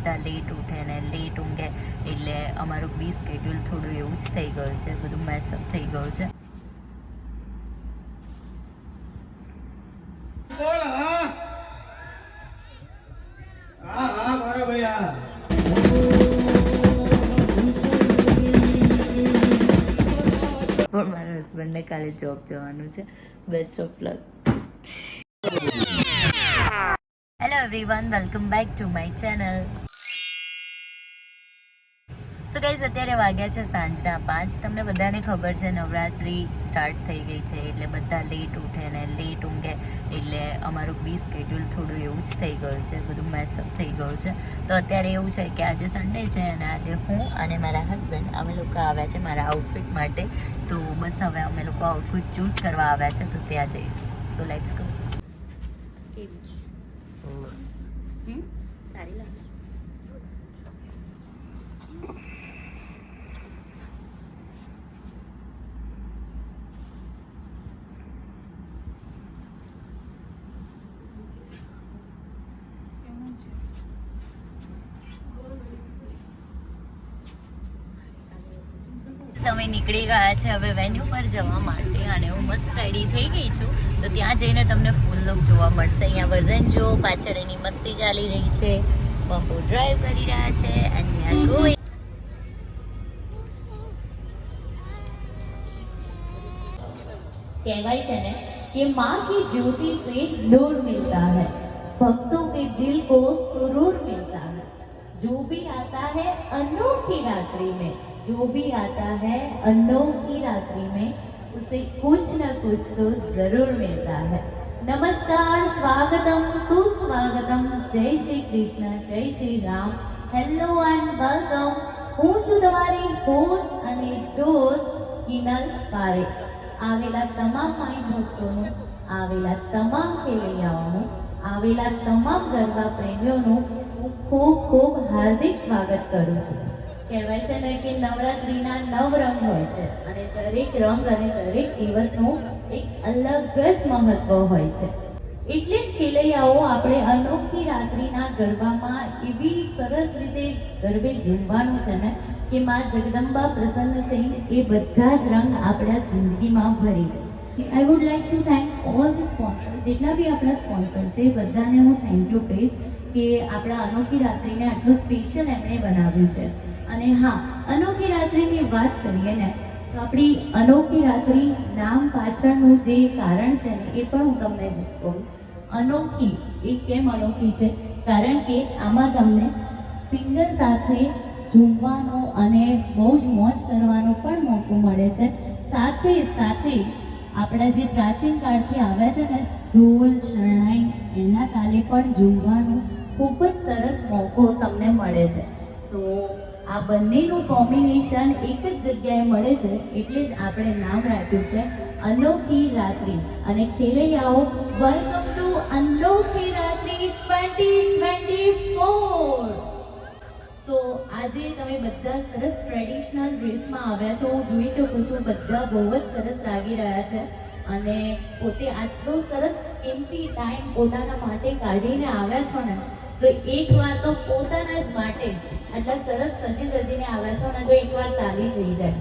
બધા લેટ ઉઠે ને લેટ ઊંઘે એટલે અમારું બી સ્કેડ્યુલ થોડું એવું જ થઈ ગયું છે બધું મેસઅપ થઈ ગયું છે. પણ મારા હસબન્ડને કાલે જોબ જવાનું છે. Best of luck hello everyone welcome back to my channel so guys અત્યારે વાગ્યા છે સાંજના પાંચ. તમને બધાને ખબર છે, નવરાત્રિ સ્ટાર્ટ થઈ ગઈ છે, એટલે બધા લેટ ઉઠે ને લેટ ઊંઘે. એટલે અમારું બી સ્કેડ્યુલ થોડું એવું જ થઈ ગયું છે, બધું મેસઅપ થઈ ગયું છે. તો અત્યારે એવું છે કે આજે સન્ડે છે અને આજે હું અને મારા હસબન્ડ અમે લોકો આવ્યા છે મારા આઉટફિટ માટે. તો બસ હવે અમે લોકો આઉટફિટ ચૂઝ કરવા આવ્યા છે, તો ત્યાં જઈશું. સો લેટ્સ ગો સારી લાગે અમે નીકળી ગયા છે હવે વેન્યુ પર જવા માટે અને હું મસ્ત રેડી થઈ ગઈ છું તો ત્યાં જઈને તમને ફૂલ લુક જોવા મળશે અહીંયા વર્ધન જો પાછળ એની મસ્તી ચાલી રહી છે બમ્પો ડ્રાઈવ કરી રહ્યા છે એન્ડ વી આર ગોઈંગ कहवाई है ना कि माँ की ज्योति से नूर मिलता है भक्तों के दिल को सुरूर मिलता है जो भी आता है अनोखी रात्रि में जो भी आता है अनोखी रात्रि में उसे कुछ न कुछ तो जरूर मिलता है नमस्कार स्वागतम सुस्वागतम जय श्री कृष्ण जय Shri Ram hello and welcome હું છું તમારી હોસ્ટ અને દોસ્ત કિનલ પારેખ આવેલા તમામ માઈ ભક્તોનું આવેલા તમામ ખેલૈયાઓનું આવેલા તમામ ગરબા પ્રેમીઓનું હું ખૂબ ખૂબ હાર્દિક સ્વાગત કરું છું કહેવાય છે ને કે નવરાત્રિના નવ રંગ હોય છે. અને દરેક રંગ અને દરેક દિવસનું એક અલગ જ મહત્વ હોય છે. એટલે જ ખેલૈયાઓ આપણે અનોખી રાત્રિના ગરબામાં એવી સરસ રીતે ગરબે ઝૂમવાનું છે ને કે માં જગદંબા પ્રસન્ન થઈ એ બધા જ રંગ આપણા જિંદગીમાં ભરી દે. I would like to thank all the sponsor જેટલા બી આપણા સ્પોન્સર છે, એ બધાને હું થેન્ક યુ કહીશ કે આપણા અનોખી રાત્રિને આટલું સ્પેશિયલ એમણે બનાવ્યું છે. અને હા, અનોખી રાત્રિની વાત કરીએ ને, તો આપણી અનોખી રાત્રિ નામ પાછળનું જે કારણ છે ને, એ પણ હું તમને કહું. અનોખી એ કેમ અનોખી છે? કારણ કે આમાં તમને સિંગર સાથે ઝૂમવાનો અને બહુ જ મોજ કરવાનો પણ મોકો મળે છે. સાથે સાથે આપણા જે પ્રાચીન કાળથી આવ્યા છે ને, ઢોલ, શરણાઈ, એના તાલે પણ ઝૂમવાનો ખૂબ જ સરસ મોકો તમને મળે છે. તો આ બંનેનું કોમ્બિનેશન એક જ જગ્યાએ મળે છે એટલે જ આપણે નામ રાખ્યું છે અનોખી રાત્રિ. અને ખેલૈયાઓ વેલકમ ટુ અનોખી રાત્રિ ટ્વેન્ટી ટ્વેન્ટી ફોર તો આજે તમે બધા સરસ ટ્રેડિશનલ ડ્રેસમાં આવ્યા છો. હું જોઈ શકું છું બધા બહુ જ સરસ લાગી રહ્યા છે. અને પોતે આટલો સરસ કિંમતી ટાઈમ પોતાના માટે કાઢીને આવ્યા છો ને તો એકવાર તો પોતાના જ માટે આટલા સરસ સજી સજીને આવ્યા છો ને તો એકવાર તાલી થઈ જાય.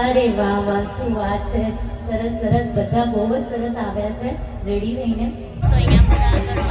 અરે વાહ વાહ, શું વાત છે? સરસ સરસ, બધા બહુ જ સરસ આવ્યા છે. રેડી થઈને? તો અહીંયા બધા ગરબા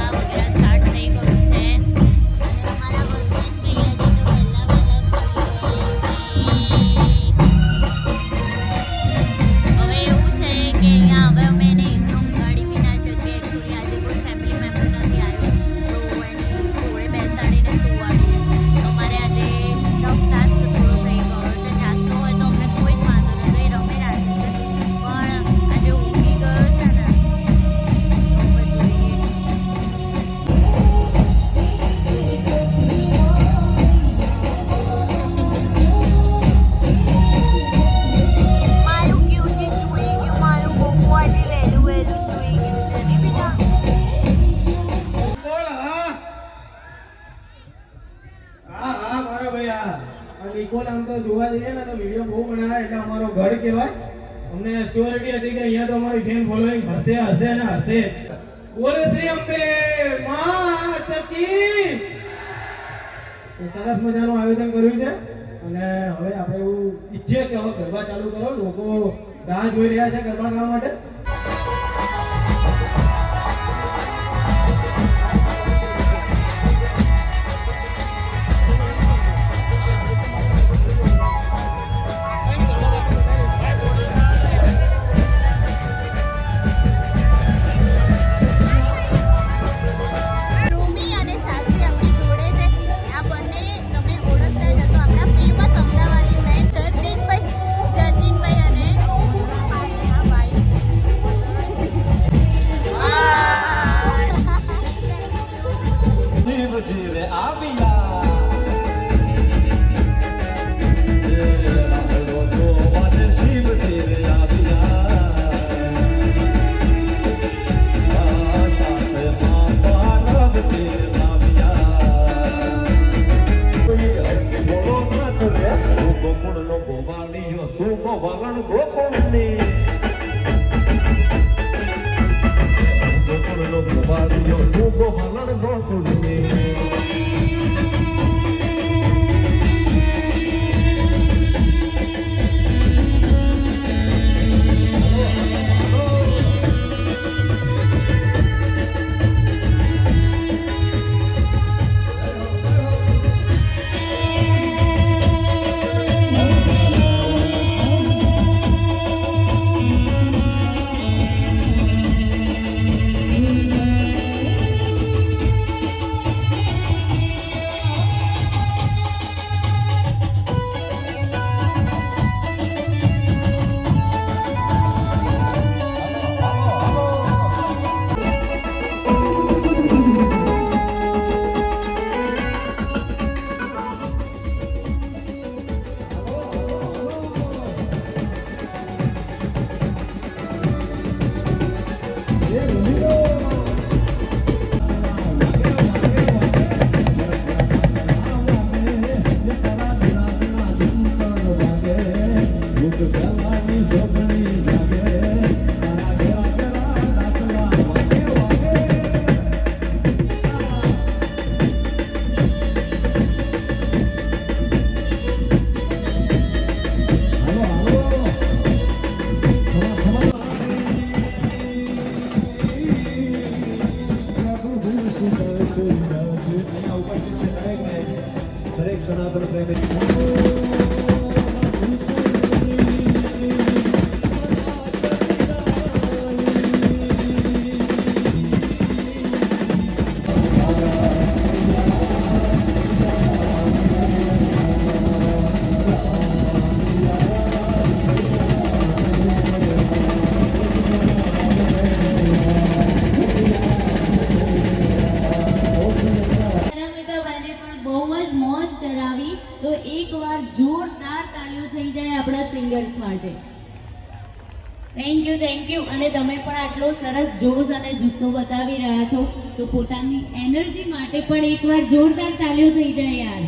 કહેવાય? અમને શ્યોરિટી હતી કે અહીંયા તો અમારી ફેન ફોલોઈંગ હશે હશે અને હશે બોલે શ્રી અંબે, માત કી સરસ મજાનું આયોજન કર્યું છે. અને હવે આપણે એવું ઈચ્છીએ કે હવે ગરબા ચાલુ કરો. લોકો રાહ જોઈ રહ્યા છે ગરબા ગાવા માટે. તું ગોવાળણ બને પણ બહુ જ મોજ કરાવી. તો એકવાર જોરદાર તાળીઓ થઈ જાય આપણા સિંગર્સ માટે. થેન્ક યુ થેન્ક યુ અને તમે પણ આટલો સરસ જોશ અને જુસ્સો બતાવી રહ્યા છો. તો પોતાની એનર્જી માટે પણ એકવાર જોરદાર તાળીઓ થઈ જાય યાર.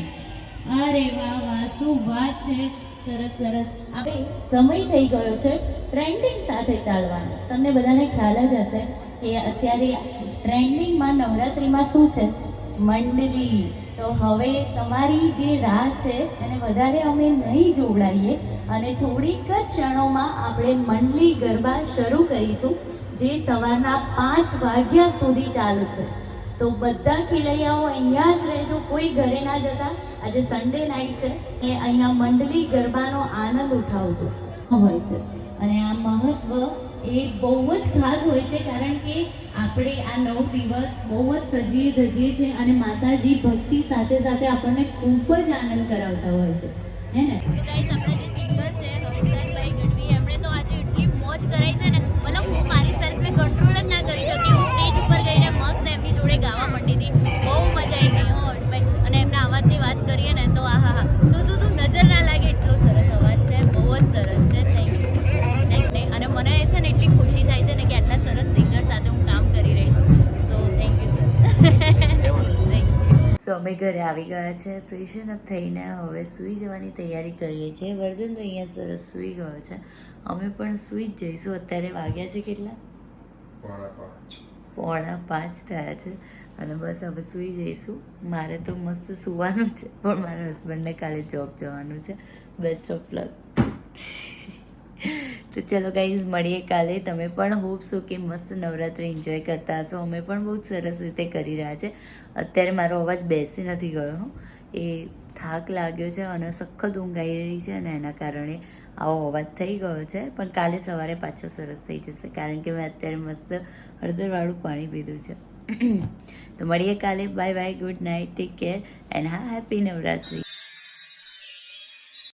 અરે વાહ વાહ, શું વાત છે. સરસ સરસ. હવે સમય થઈ ગયો છે ટ્રેન્ડિંગ સાથે ચાલવાનો. તમને બધાને ખ્યાલ જ હશે કે અત્યારે ટ્રેન્ડિંગમાં નવરાત્રિમાં શું છે? મંડલી. તો હવે તમારી જે રાહ છે, એને વધારે અમે નહીં જોવડાવીએ. અને થોડીક જ ક્ષણોમાં આપણે મંડલી ગરબા શરૂ કરીશું, જે સવારના પાંચ વાગ્યા સુધી ચાલશે. તો બધા ખેલૈયાઓ અહીંયા જ રહેજો, કોઈ ઘરે ના જતા. આજે સન્ડે નાઇટ છે એ અહીંયા મંડલી ગરબાનો આનંદ ઉઠાવજો. હોય છે. અને આ મહત્વ એ બહુ જ ખાસ હોય છે, કારણ કે આપણે આ નવ દિવસ બહુ જ સજીએ ધજીએ છીએ અને માતાજી ભક્તિ સાથે સાથે આપણને ખૂબ જ આનંદ કરાવતા હોય છે. હે ને? અમે ઘરે આવી ગયા છે ફ્રેશન અપ થઈને હવે સૂઈ જવાની તૈયારી કરીએ છીએ. વર્ધન તો અહીંયા સરસ સૂઈ ગયો છે. અમે પણ સૂઈ જ જઈશું. અત્યારે વાગ્યા છે કેટલા? પોણા પાંચ. થયા છે. અને બસ હવે સૂઈ જઈશું. મારે તો મસ્ત સૂવાનું છે પણ મારા હસબન્ડને કાલે જોબ જવાનું છે. બેસ્ટ ઓફ લક તો ચલો ગાઈઝ મળીએ કાલે. તમે પણ હોપ છો કે મસ્ત નવરાત્રિ એન્જોય કરતા હશો. અમે પણ બહુ સરસ રીતે કરી રહ્યા છે. અત્યારે મારો અવાજ બેસી નથી ગયો એ થાક લાગ્યો છે અને સખત ઊંઘ આવી રહી છે અને એના કારણે આવો અવાજ થઈ ગયો છે, પણ કાલે સવારે પાછો સરસ થઈ જશે, કારણ કે મેં અત્યારે મસ્ત હળદરવાળું પાણી પીધું છે. તો મળીએ કાલે. Bye bye good night take care and હા હેપી નવરાત્રિ.